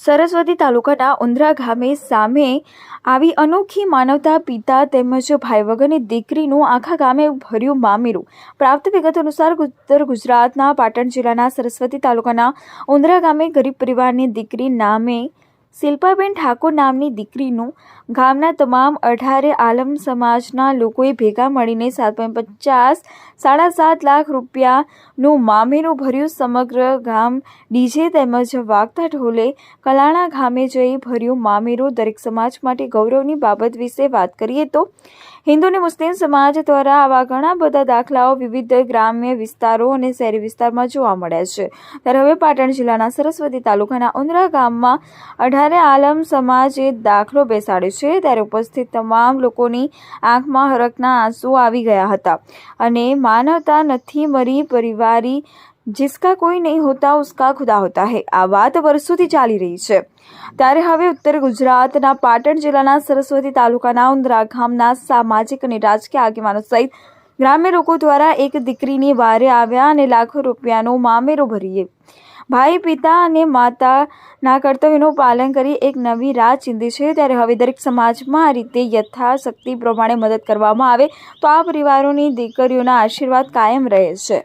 સરસ્વતી તાલુકાના ઉંદરા ગામે સામે આવી અનોખી માનવતા પિતા તેમજ ભાઈ વગરની દીકરીનું આખા ગામે ભર્યું મામેરું. પ્રાપ્ત વિગત અનુસાર ઉત્તર ગુજરાતના પાટણ જિલ્લાના સરસ્વતી તાલુકાના ઉંદરા ગામે ગરીબ પરિવારની દીકરી નામે શિલ્પાબેન ઠાકોર નામની દીકરીનું ગામના તમામ અઢારે આલમ સમાજના લોકોએ ભેગા મળીને સાત પોઈન્ટ પચાસ, સાડા સાત લાખ રૂપિયાનું મામેરું ભર્યું સમગ્ર ગામ ડીજે તેમજ વાગતા ઢોલે કલાણા ગામે જઈ ભર્યું મામેરું દરેક સમાજ માટે ગૌરવની બાબત વિશે વાત કરીએ તો હિન્દુ અને મુસ્લિમ સમાજ દ્વારા આવા ઘણા બધા દાખલાઓ વિવિધ ગ્રામ્ય વિસ્તારો અને શહેરી વિસ્તારમાં જોવા મળ્યા છે. ત્યારે હવે પાટણ જિલ્લાના સરસ્વતી તાલુકાના ઉંદરા ગામમાં અઢારે આલમ સમાજે દાખલો બેસાડ્યો છે. ત્યારે ઉપસ્થિત તમામ લોકોની આંખમાં હરકના આંસુ આવી ગયા હતા અને માનવતા નથી, મરી પરિવારી જિસકા કોઈ નહીં હોતા ઉસકા ખુદા હોતા હે આ વાત વર્ષોથી ચાલી રહી છે ત્યારે હવે ઉત્તર ગુજરાતના પાટણ જિલ્લાના સરસ્વતી તાલુકાના ઉંદરા ગામના સામાજિક અને રાજકીય આગેવાનો સહિત ગ્રામ્ય લોકો દ્વારા એક દીકરીની વારે આવ્યા અને લાખો રૂપિયાનો મામેરો ભરીએ ભાઈ પિતા અને માતાના કર્તવ્યનું પાલન કરી એક નવી રાહ ચીંધી છે ત્યારે હવે દરેક સમાજમાં આ રીતે યથાશક્તિ પ્રમાણે મદદ કરવામાં આવે તો આ પરિવારોની દીકરીઓના આશીર્વાદ કાયમ રહે છે